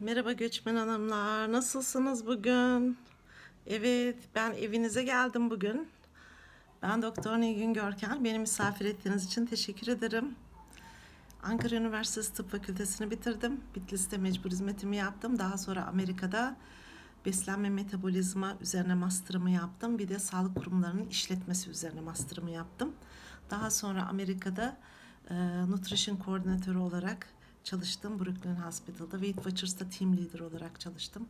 Merhaba göçmen hanımlar. Nasılsınız bugün? Evet, ben evinize geldim bugün. Ben Doktor Nilgün Görkel. Beni misafir ettiğiniz için teşekkür ederim. Ankara Üniversitesi Tıp Fakültesini bitirdim. Bitlis'te mecbur hizmetimi yaptım. Daha sonra Amerika'da beslenme metabolizma üzerine master'ımı yaptım. Bir de sağlık kurumlarının işletmesi üzerine master'ımı yaptım. Daha sonra Amerika'da e, nutrition koordinatörü olarak çalıştım. Brooklyn Hospital'da. Weight Watchers'ta team leader olarak çalıştım.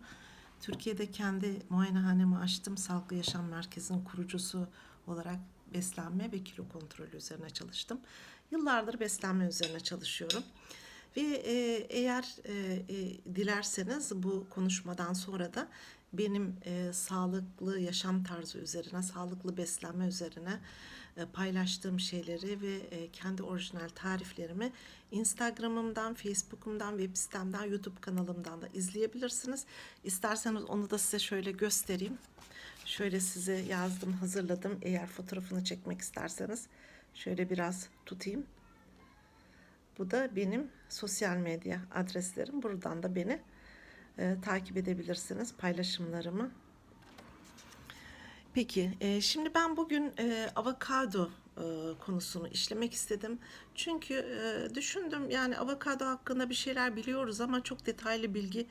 Türkiye'de kendi muayenehanemi açtım. Sağlıklı Yaşam Merkezi'nin kurucusu olarak beslenme ve kilo kontrolü üzerine çalıştım. Yıllardır beslenme üzerine çalışıyorum. Ve e, eğer e, e, dilerseniz bu konuşmadan sonra da benim e, sağlıklı yaşam tarzı üzerine, sağlıklı beslenme üzerine paylaştığım şeyleri ve e, kendi orijinal tariflerimi Instagram'ımdan, Facebook'umdan, web sitemden, YouTube kanalımdan da izleyebilirsiniz. İsterseniz onu da size şöyle göstereyim. Şöyle size yazdım, hazırladım. Eğer fotoğrafını çekmek isterseniz şöyle biraz tutayım. Bu da benim sosyal medya adreslerim. Buradan da beni e, takip edebilirsiniz paylaşımlarımı. Peki, e, şimdi ben bugün e, avokado e, konusunu işlemek istedim. Çünkü e, düşündüm yani avokado hakkında bir şeyler biliyoruz ama çok detaylı bilgi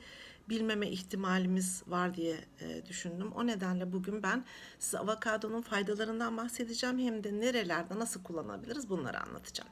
bilmeme ihtimalimiz var diye e, düşündüm. O nedenle bugün ben size avokadonun faydalarından bahsedeceğim hem de nerelerde nasıl kullanabiliriz bunları anlatacağım.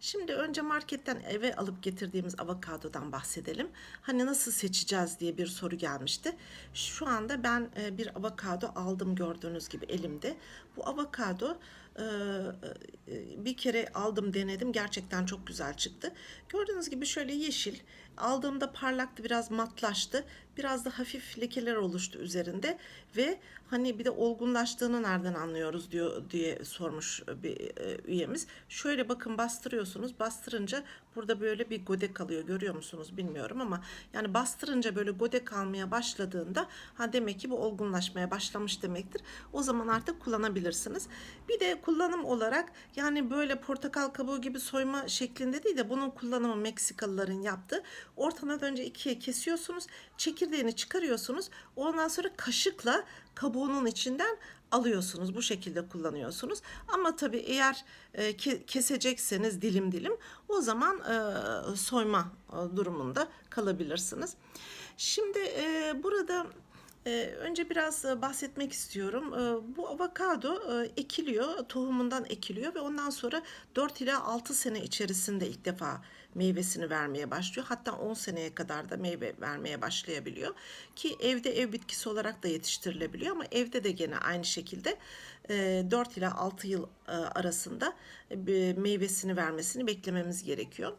Şimdi önce marketten eve alıp getirdiğimiz avokadodan bahsedelim. Hani nasıl seçeceğiz diye bir soru gelmişti. Şu anda ben e, bir avokado aldım gördüğünüz gibi elimde. Bu avokado e, e, bir kere aldım denedim gerçekten çok güzel çıktı. Gördüğünüz gibi şöyle yeşil aldığımda parlaktı biraz matlaştı biraz da hafif lekeler oluştu üzerinde ve hani bir de olgunlaştığını nereden anlıyoruz diyor diye sormuş bir e, üyemiz. Şöyle bakın bastırıyorsunuz bastırınca burada böyle bir gode kalıyor görüyor musunuz bilmiyorum ama yani bastırınca böyle gode kalmaya başladığında ha demek ki bu olgunlaşmaya başlamış demektir. O zaman artık kullanabilirsiniz. Bir de kullanım olarak yani böyle portakal kabuğu gibi soyma şeklinde değil de bunun kullanımı Meksikalıların yaptığı. Ortadan önce ikiye kesiyorsunuz. Çekirdeğini çıkarıyorsunuz. Ondan sonra kaşıkla kabuğunun içinden alıyorsunuz. Bu şekilde kullanıyorsunuz. Ama tabii eğer e, ke- kesecekseniz dilim dilim o zaman e, soyma e, durumunda kalabilirsiniz. Şimdi e, burada ee, önce biraz e, bahsetmek istiyorum. Ee, bu avokado e, ekiliyor, tohumundan ekiliyor ve ondan sonra 4 ila 6 sene içerisinde ilk defa meyvesini vermeye başlıyor. Hatta 10 seneye kadar da meyve vermeye başlayabiliyor. Ki evde ev bitkisi olarak da yetiştirilebiliyor ama evde de gene aynı şekilde 4 ila 6 yıl e, arasında e, meyvesini vermesini beklememiz gerekiyor.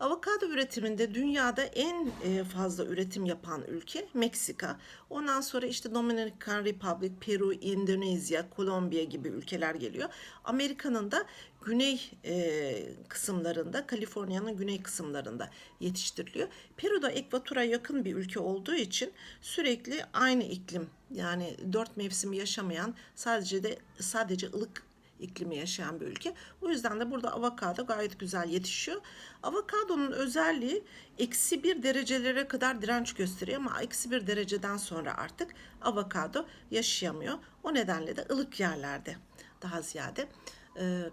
Avokado üretiminde dünyada en e, fazla üretim yapan ülke Meksika. Ondan sonra işte Dominican Republic, Peru, Endonezya, Kolombiya gibi ülkeler geliyor. Amerika'nın da güney e, kısımlarında, Kaliforniya'nın güney kısımlarında yetiştiriliyor. Peru da ekvatora yakın bir ülke olduğu için sürekli aynı iklim yani dört mevsim yaşamayan sadece de sadece ılık iklimi yaşayan bir ülke. O yüzden de burada avokado gayet güzel yetişiyor. Avokadonun özelliği eksi bir derecelere kadar direnç gösteriyor ama eksi bir dereceden sonra artık avokado yaşayamıyor. O nedenle de ılık yerlerde daha ziyade e,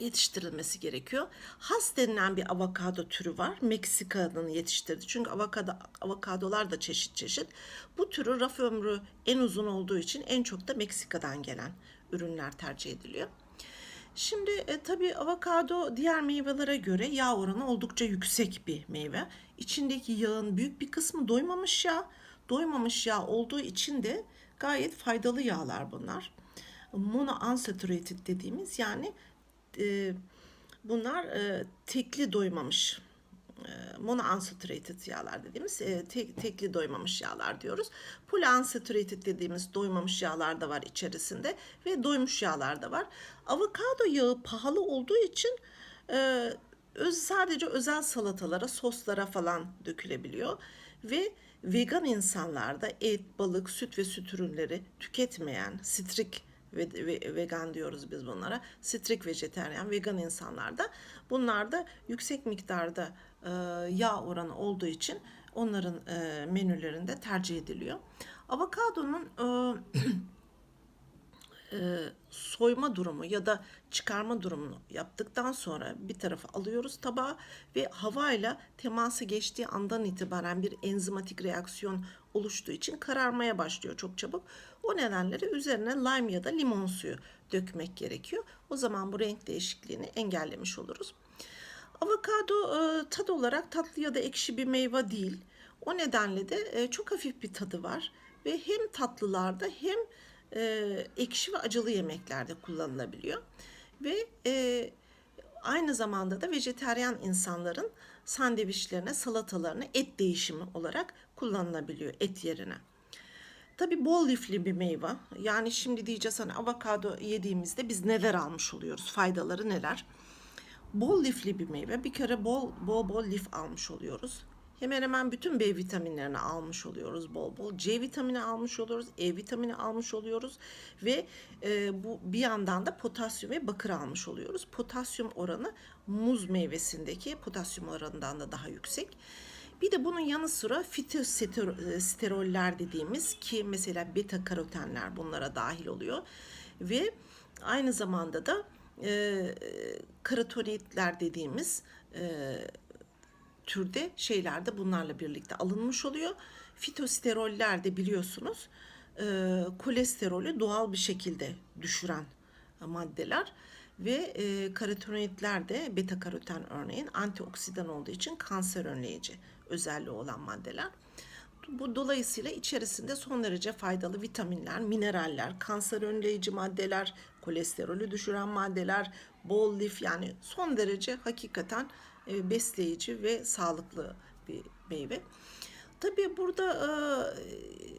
yetiştirilmesi gerekiyor. Has denilen bir avokado türü var. Meksika'nın yetiştirdiği. Çünkü avokado, avokadolar da çeşit çeşit. Bu türü raf ömrü en uzun olduğu için en çok da Meksika'dan gelen ürünler tercih ediliyor. Şimdi e, tabii avokado diğer meyvelere göre yağ oranı oldukça yüksek bir meyve. İçindeki yağın büyük bir kısmı doymamış yağ. Doymamış yağ olduğu için de gayet faydalı yağlar bunlar. Monounsaturated dediğimiz yani e, bunlar e, tekli doymamış monounsaturated yağlar dediğimiz e, tek, tekli doymamış yağlar diyoruz. Polyunsaturated dediğimiz doymamış yağlar da var içerisinde ve doymuş yağlar da var. Avokado yağı pahalı olduğu için e, öz, sadece özel salatalara, soslara falan dökülebiliyor ve vegan insanlarda et, balık, süt ve süt ürünleri tüketmeyen, strik ve, ve vegan diyoruz biz bunlara. Strik vejeteryan, vegan insanlarda bunlarda yüksek miktarda yağ oranı olduğu için onların e, menülerinde tercih ediliyor. Avokadonun e, e, soyma durumu ya da çıkarma durumunu yaptıktan sonra bir tarafa alıyoruz tabağa ve havayla teması geçtiği andan itibaren bir enzimatik reaksiyon oluştuğu için kararmaya başlıyor çok çabuk. O nedenle de üzerine lime ya da limon suyu dökmek gerekiyor. O zaman bu renk değişikliğini engellemiş oluruz. Avokado e, tad olarak tatlı ya da ekşi bir meyve değil. O nedenle de e, çok hafif bir tadı var ve hem tatlılarda hem e, ekşi ve acılı yemeklerde kullanılabiliyor. Ve e, aynı zamanda da vejeteryan insanların sandviçlerine, salatalarına et değişimi olarak kullanılabiliyor et yerine. Tabii bol lifli bir meyve. Yani şimdi diyeceğiz hani avokado yediğimizde biz neler almış oluyoruz? Faydaları neler? Bol lifli bir meyve. Bir kere bol bol bol lif almış oluyoruz. Hemen hemen bütün B vitaminlerini almış oluyoruz bol bol. C vitamini almış oluyoruz, E vitamini almış oluyoruz ve e, bu bir yandan da potasyum ve bakır almış oluyoruz. Potasyum oranı muz meyvesindeki potasyum oranından da daha yüksek. Bir de bunun yanı sıra fitosteroller dediğimiz ki mesela beta karotenler bunlara dahil oluyor ve aynı zamanda da e, karotenoidler dediğimiz e, türde şeyler de bunlarla birlikte alınmış oluyor. Fitosteroller de biliyorsunuz e, kolesterolü doğal bir şekilde düşüren maddeler ve e, karotenoidler de beta karoten örneğin antioksidan olduğu için kanser önleyici özelliği olan maddeler. Bu dolayısıyla içerisinde son derece faydalı vitaminler, mineraller, kanser önleyici maddeler, kolesterolü düşüren maddeler, bol lif yani son derece hakikaten e, besleyici ve sağlıklı bir meyve. Tabii burada e,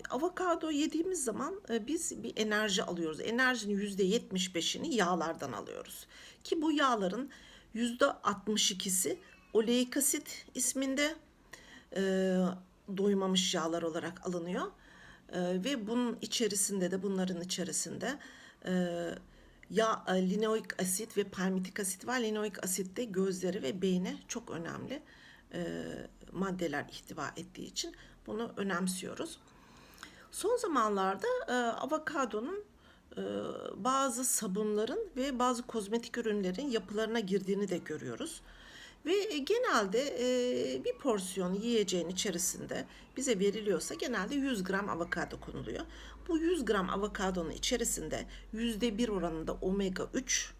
avokado yediğimiz zaman e, biz bir enerji alıyoruz. Enerjinin yüzde 75'ini yağlardan alıyoruz. Ki bu yağların yüzde 62'si oleik asit isminde e, doymamış yağlar olarak alınıyor. E, ve bunun içerisinde de bunların içerisinde e, ya e, linoik asit ve palmitik asit var. Linoik asit de gözleri ve beyne çok önemli e, maddeler ihtiva ettiği için bunu önemsiyoruz. Son zamanlarda e, avokadonun e, bazı sabunların ve bazı kozmetik ürünlerin yapılarına girdiğini de görüyoruz. Ve e, genelde e, bir porsiyon yiyeceğin içerisinde bize veriliyorsa genelde 100 gram avokado konuluyor. Bu 100 gram avokadonun içerisinde %1 oranında omega 3,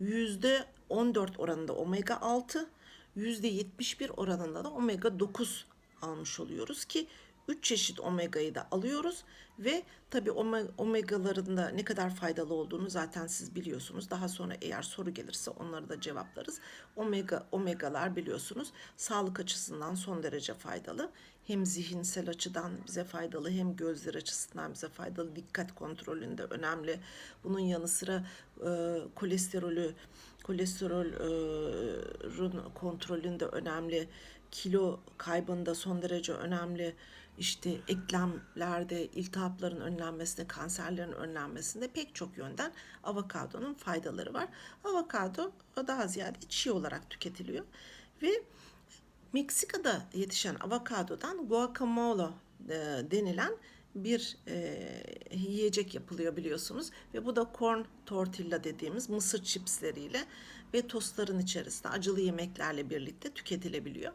%14 oranında omega 6, %71 oranında da omega 9 almış oluyoruz ki 3 çeşit omegayı da alıyoruz ve tabii omegaların da ne kadar faydalı olduğunu zaten siz biliyorsunuz. Daha sonra eğer soru gelirse onları da cevaplarız. Omega omegalar biliyorsunuz sağlık açısından son derece faydalı. Hem zihinsel açıdan bize faydalı hem gözler açısından bize faydalı. Dikkat kontrolünde önemli. Bunun yanı sıra e, kolesterolü kolesterolün kontrolünde önemli. Kilo kaybında son derece önemli işte eklemlerde iltihapların önlenmesinde, kanserlerin önlenmesinde pek çok yönden avokadonun faydaları var. Avokado daha ziyade çiğ olarak tüketiliyor ve Meksika'da yetişen avokadodan guacamole e, denilen bir e, yiyecek yapılıyor biliyorsunuz ve bu da corn tortilla dediğimiz mısır çipsleriyle ve tostların içerisinde acılı yemeklerle birlikte tüketilebiliyor.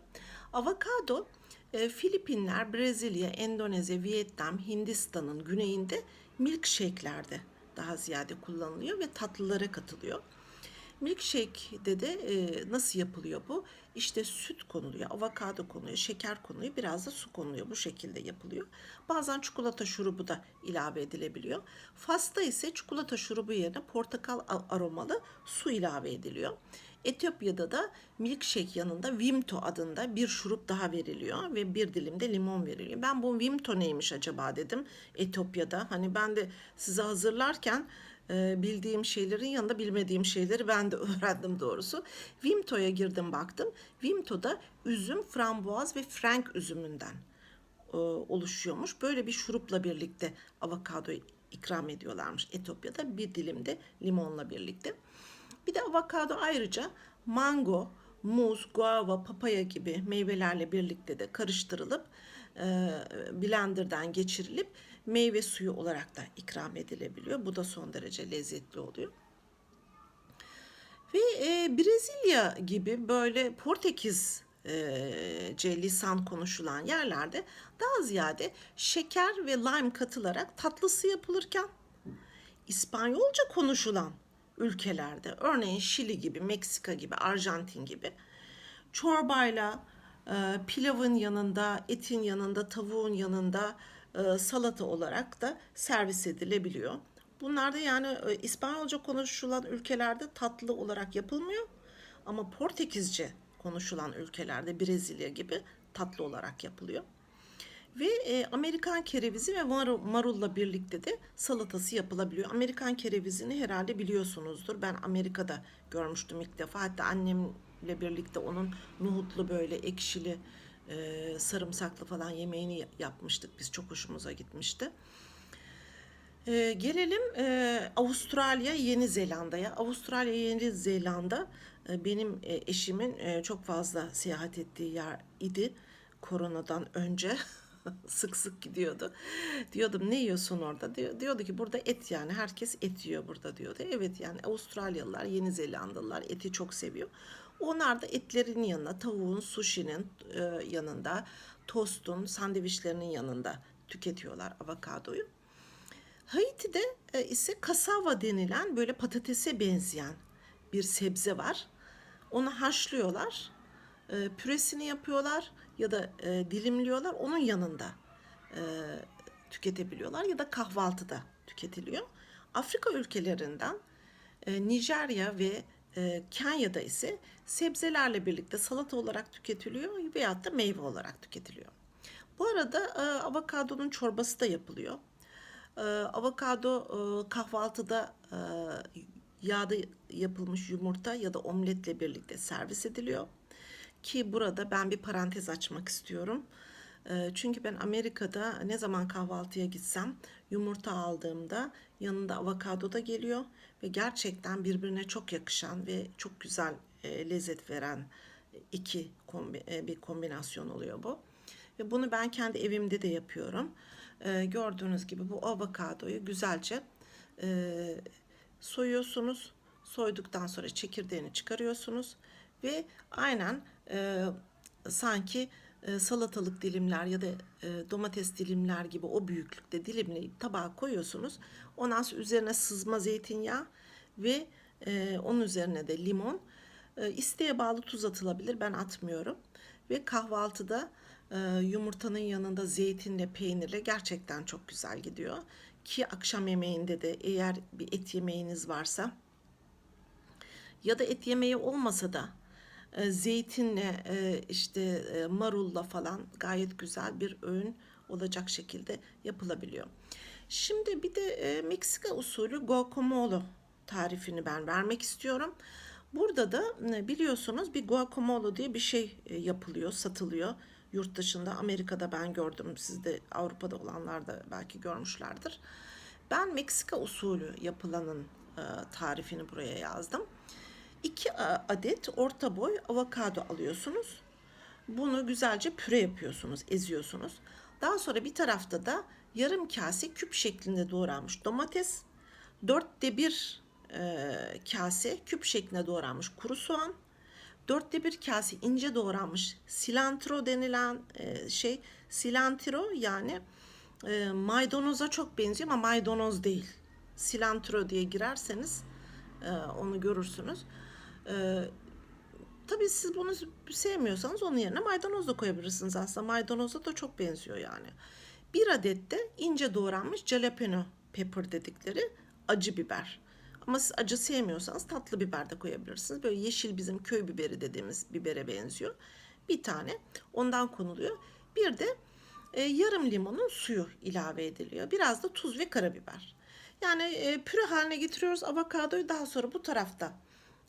Avokado Filipinler, Brezilya, Endonezya, Vietnam, Hindistan'ın güneyinde milkshake'lerde daha ziyade kullanılıyor ve tatlılara katılıyor. Milkshake'de de e, nasıl yapılıyor bu? İşte süt konuluyor, avokado konuluyor, şeker konuluyor, biraz da su konuluyor. Bu şekilde yapılıyor. Bazen çikolata şurubu da ilave edilebiliyor. Fasta ise çikolata şurubu yerine portakal aromalı su ilave ediliyor. Etiyopya'da da milkshake yanında Vimto adında bir şurup daha veriliyor ve bir dilim de limon veriliyor. Ben bu Vimto neymiş acaba dedim Etiyopya'da. Hani ben de size hazırlarken bildiğim şeylerin yanında bilmediğim şeyleri ben de öğrendim doğrusu. Vimto'ya girdim baktım. Vimto'da üzüm, frambuaz ve frank üzümünden oluşuyormuş. Böyle bir şurupla birlikte avokado ikram ediyorlarmış Etiyopya'da bir dilim de limonla birlikte. Bir de avokado ayrıca mango, muz, guava, papaya gibi meyvelerle birlikte de karıştırılıp e, blenderdan geçirilip meyve suyu olarak da ikram edilebiliyor. Bu da son derece lezzetli oluyor. Ve e, Brezilya gibi böyle Portekizce lisan konuşulan yerlerde daha ziyade şeker ve lime katılarak tatlısı yapılırken İspanyolca konuşulan ülkelerde örneğin Şili gibi, Meksika gibi, Arjantin gibi çorbayla e, pilavın yanında, etin yanında, tavuğun yanında e, salata olarak da servis edilebiliyor. Bunlar da yani e, İspanyolca konuşulan ülkelerde tatlı olarak yapılmıyor ama Portekizce konuşulan ülkelerde Brezilya gibi tatlı olarak yapılıyor. Ve e, Amerikan kerevizi ve mar- marulla birlikte de salatası yapılabiliyor. Amerikan kerevizini herhalde biliyorsunuzdur. Ben Amerika'da görmüştüm ilk defa. Hatta annemle birlikte onun nohutlu böyle ekşili, e, sarımsaklı falan yemeğini yapmıştık. Biz çok hoşumuza gitmişti. Ee, gelelim e, Avustralya, Yeni Zelanda'ya. Avustralya, Yeni Zelanda e, benim e, eşimin e, çok fazla seyahat ettiği yer idi. Koronadan önce sık sık gidiyordu. Diyordum ne yiyorsun orada? Diyor, diyordu ki burada et yani herkes et yiyor burada diyordu. Evet yani Avustralyalılar, Yeni Zelandalılar eti çok seviyor. Onlar da etlerin yanına tavuğun, sushi'nin e, yanında, tostun, sandviçlerinin yanında tüketiyorlar avokadoyu. Haiti'de e, ise kasava denilen böyle patatese benzeyen bir sebze var. Onu haşlıyorlar, e, püresini yapıyorlar ya da e, dilimliyorlar. Onun yanında e, tüketebiliyorlar ya da kahvaltıda tüketiliyor. Afrika ülkelerinden e, Nijerya ve e, Kenya'da ise sebzelerle birlikte salata olarak tüketiliyor veyahut da meyve olarak tüketiliyor. Bu arada e, avokadonun çorbası da yapılıyor. E, avokado kahvaltıda e, yağda yapılmış yumurta ya da omletle birlikte servis ediliyor. Ki burada ben bir parantez açmak istiyorum. Çünkü ben Amerika'da ne zaman kahvaltıya gitsem yumurta aldığımda yanında avokado da geliyor ve gerçekten birbirine çok yakışan ve çok güzel e, lezzet veren iki kombi, e, bir kombinasyon oluyor bu. Ve bunu ben kendi evimde de yapıyorum. E, gördüğünüz gibi bu avokadoyu güzelce e, soyuyorsunuz. Soyduktan sonra çekirdeğini çıkarıyorsunuz ve aynen e, sanki salatalık dilimler ya da e, domates dilimler gibi o büyüklükte dilimleyip tabağa koyuyorsunuz. Ondan sonra üzerine sızma zeytinyağı ve e, onun üzerine de limon. E, isteğe bağlı tuz atılabilir. Ben atmıyorum. Ve kahvaltıda e, yumurtanın yanında zeytinle, peynirle gerçekten çok güzel gidiyor. Ki akşam yemeğinde de eğer bir et yemeğiniz varsa ya da et yemeği olmasa da e, zeytinle e, işte e, marulla falan gayet güzel bir öğün olacak şekilde yapılabiliyor. Şimdi bir de e, Meksika usulü guacamole tarifini ben vermek istiyorum. Burada da biliyorsunuz bir guacamole diye bir şey yapılıyor, satılıyor. Yurt dışında Amerika'da ben gördüm. Siz de Avrupa'da olanlar da belki görmüşlerdir. Ben Meksika usulü yapılanın tarifini buraya yazdım. 2 adet orta boy avokado alıyorsunuz. Bunu güzelce püre yapıyorsunuz, eziyorsunuz. Daha sonra bir tarafta da yarım kase küp şeklinde doğranmış domates, dörtte bir e, kase küp şeklinde doğranmış kuru soğan, dörtte bir kase ince doğranmış silantro denilen e, şey, silantro yani e, maydanoza çok benziyor ama maydanoz değil. Silantro diye girerseniz e, onu görürsünüz. E, tabii siz bunu sevmiyorsanız onun yerine maydanoz da koyabilirsiniz aslında. Maydanoza da çok benziyor yani. Bir adet de ince doğranmış jalapeno pepper dedikleri acı biber. Ama siz acı sevmiyorsanız tatlı biber de koyabilirsiniz. Böyle yeşil bizim köy biberi dediğimiz bibere benziyor. Bir tane ondan konuluyor. Bir de e, yarım limonun suyu ilave ediliyor. Biraz da tuz ve karabiber. Yani e, püre haline getiriyoruz avokadoyu daha sonra bu tarafta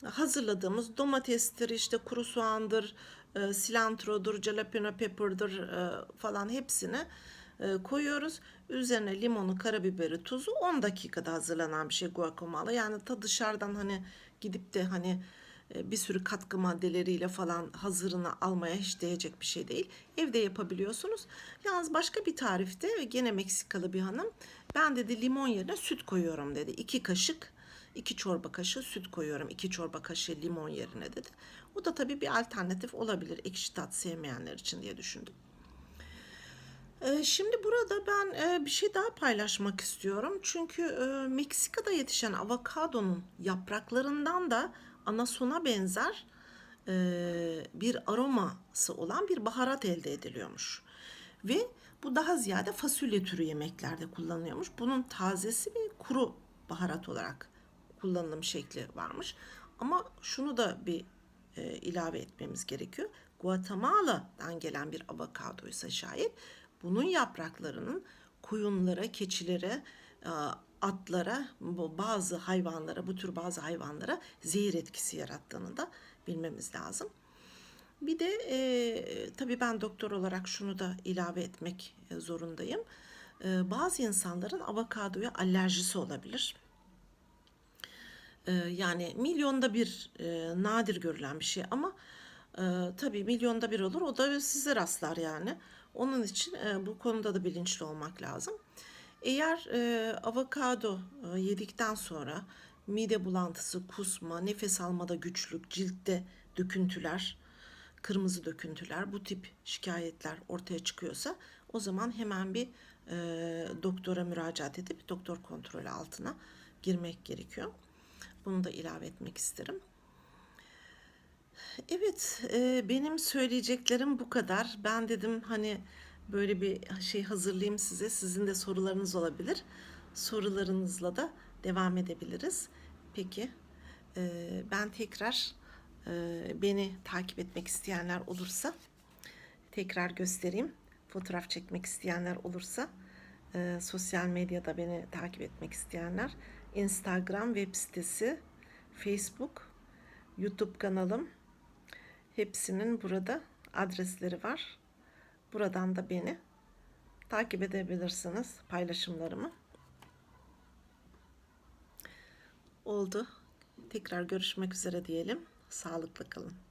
hazırladığımız domatestir, işte kuru soğandır, e, silantrodur, jalapeno pepper'dır e, falan hepsini e, koyuyoruz. Üzerine limonu, karabiberi, tuzu 10 dakikada hazırlanan bir şey guacamole. Yani ta dışarıdan hani gidip de hani e, bir sürü katkı maddeleriyle falan hazırını almaya hiç değecek bir şey değil. Evde yapabiliyorsunuz. Yalnız başka bir tarifte gene Meksikalı bir hanım ben dedi limon yerine süt koyuyorum dedi. İki kaşık, iki çorba kaşığı süt koyuyorum. iki çorba kaşığı limon yerine dedi. O da tabii bir alternatif olabilir ekşi tat sevmeyenler için diye düşündüm. Ee, Şimdi burada ben e, bir şey daha paylaşmak istiyorum. Çünkü e, Meksika'da yetişen avokadonun yapraklarından da anasona benzer e, bir aroması olan bir baharat elde ediliyormuş. Ve bu daha ziyade fasulye türü yemeklerde kullanılıyormuş. Bunun tazesi ve kuru baharat olarak kullanılım şekli varmış. Ama şunu da bir e, ilave etmemiz gerekiyor. Guatemala'dan gelen bir avokadoysa şayet bunun yapraklarının koyunlara, keçilere, e, atlara, bazı hayvanlara, bu tür bazı hayvanlara zehir etkisi yarattığını da bilmemiz lazım. Bir de e, tabii ben doktor olarak şunu da ilave etmek e, zorundayım. E, bazı insanların avokadoya alerjisi olabilir. Ee, yani milyonda bir e, nadir görülen bir şey ama e, tabii milyonda bir olur o da size rastlar yani. Onun için e, bu konuda da bilinçli olmak lazım. Eğer e, avokado e, yedikten sonra mide bulantısı, kusma, nefes almada güçlük, ciltte döküntüler, kırmızı döküntüler, bu tip şikayetler ortaya çıkıyorsa o zaman hemen bir e, doktora müracaat edip doktor kontrolü altına girmek gerekiyor. Bunu da ilave etmek isterim. Evet, e, benim söyleyeceklerim bu kadar. Ben dedim hani böyle bir şey hazırlayayım size. Sizin de sorularınız olabilir. Sorularınızla da devam edebiliriz. Peki, e, ben tekrar e, beni takip etmek isteyenler olursa tekrar göstereyim. Fotoğraf çekmek isteyenler olursa e, sosyal medyada beni takip etmek isteyenler Instagram web sitesi, Facebook, YouTube kanalım hepsinin burada adresleri var. Buradan da beni takip edebilirsiniz paylaşımlarımı. Oldu. Tekrar görüşmek üzere diyelim. Sağlıklı kalın.